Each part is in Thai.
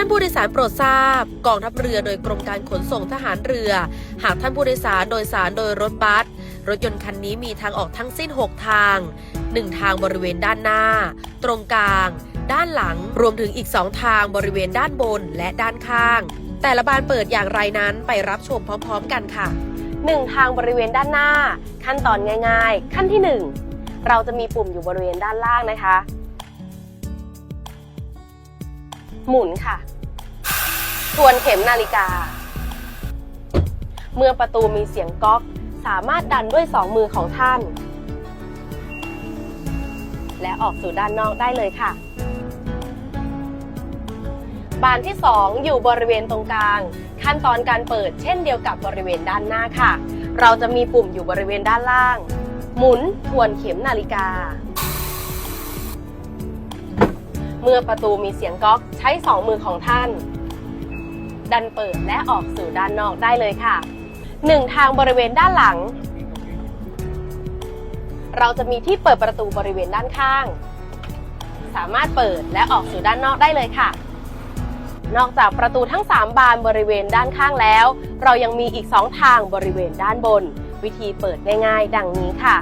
านผู้โดยสารโปรดทราบ กองทัพเรือโดยกรมการขนส่งทหารเรือ หากท่านผู้โดยสารโดยสารโดยรถบัสรถยนต์คันนี้มีทางออกทั้งสิ้น 6 ทาง 1 ทางบริเวณด้านหน้า ตรงกลาง ด้านหลัง รวมถึงอีก 2 ทางบริเวณด้านบนและด้านข้าง แต่ละบานเปิดอย่างไรนั้นไปรับชมพร้อมๆ กันค่ะ 1 ทางบริเวณด้านหน้า ขั้นตอนง่ายๆ ขั้นที่ 1 เราจะมีปุ่มอยู่บริเวณด้านล่างนะคะ หมุนค่ะ ทวนเข็มนาฬิกา เมื่อประตูมีเสียงก๊อกสามารถดันด้วยสองมือของท่าน และออกสู่ด้านนอกได้เลยค่ะ บานที่ 2 อยู่บริเวณตรงกลาง ขั้นตอนการเปิดเช่นเดียวกับบริเวณด้านหน้าค่ะ เราจะมีปุ่มอยู่บริเวณด้านล่าง หมุนทวนเข็มนาฬิกา เมื่อประตูมีเสียงก๊อกใช้สองมือของท่าน ดันเปิดและออกสู่ด้านนอกได้เลยค่ะหนึ่งทางบริเวณด้านหลัง เราจะมีที่เปิดประตูบริเวณด้านข้าง สามารถเปิดและออกสู่ด้านนอกได้เลยค่ะ นอกจากประตูทั้ง 3 บานบริเวณด้านข้างแล้ว เรายังมีอีก 2 ทางบริเวณด้านบน วิธีเปิดง่ายๆ ดังนี้ค่ะ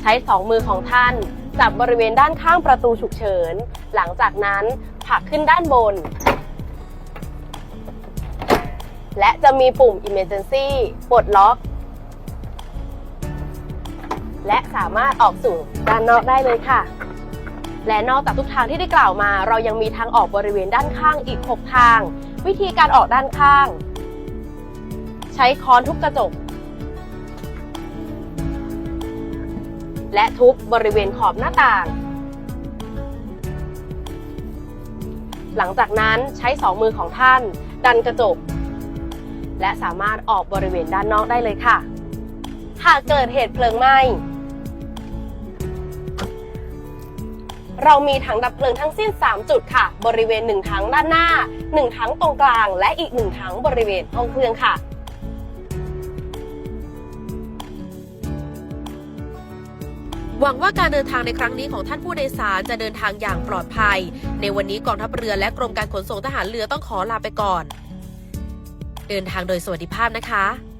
ใช้2มือของท่านจับบริเวณด้านข้างประตูฉุกเฉิน หลังจากนั้นผลักขึ้นด้านบน และจะมีปุ่ม Emergency ปลดล็อก และสามารถออกสู่ด้านนอกได้เลยค่ะ และนอกจากทุกทางที่ได้กล่าวมา เรายังมีทางออกบริเวณด้านข้างอีก 6 ทาง วิธีการออกด้านข้าง ใช้ค้อนทุบกระจก และทุบบริเวณขอบหน้าต่าง หลังจากนั้นใช้สองมือของท่าน ดันกระจก และสามารถออกบริเวณด้านนอกได้เลยค่ะ หากเกิดเหตุเพลิงไหม้ เรามีถังดับเพลิงทั้งสิ้น 3 จุดค่ะ บริเวณ 1 ถังด้านหน้า 1 ถังตรงกลาง และอีก 1 ถังบริเวณห้องเครื่องค่ะหวังว่าการเดินทางในครั้งนี้ของท่านผู้โดยสารจะเดินทางอย่างปลอดภัย ในวันนี้กองทัพเรือและกรมการขนส่งทหารเรือต้องขอลาไปก่อน เดินทางโดยสวัสดิภาพนะคะ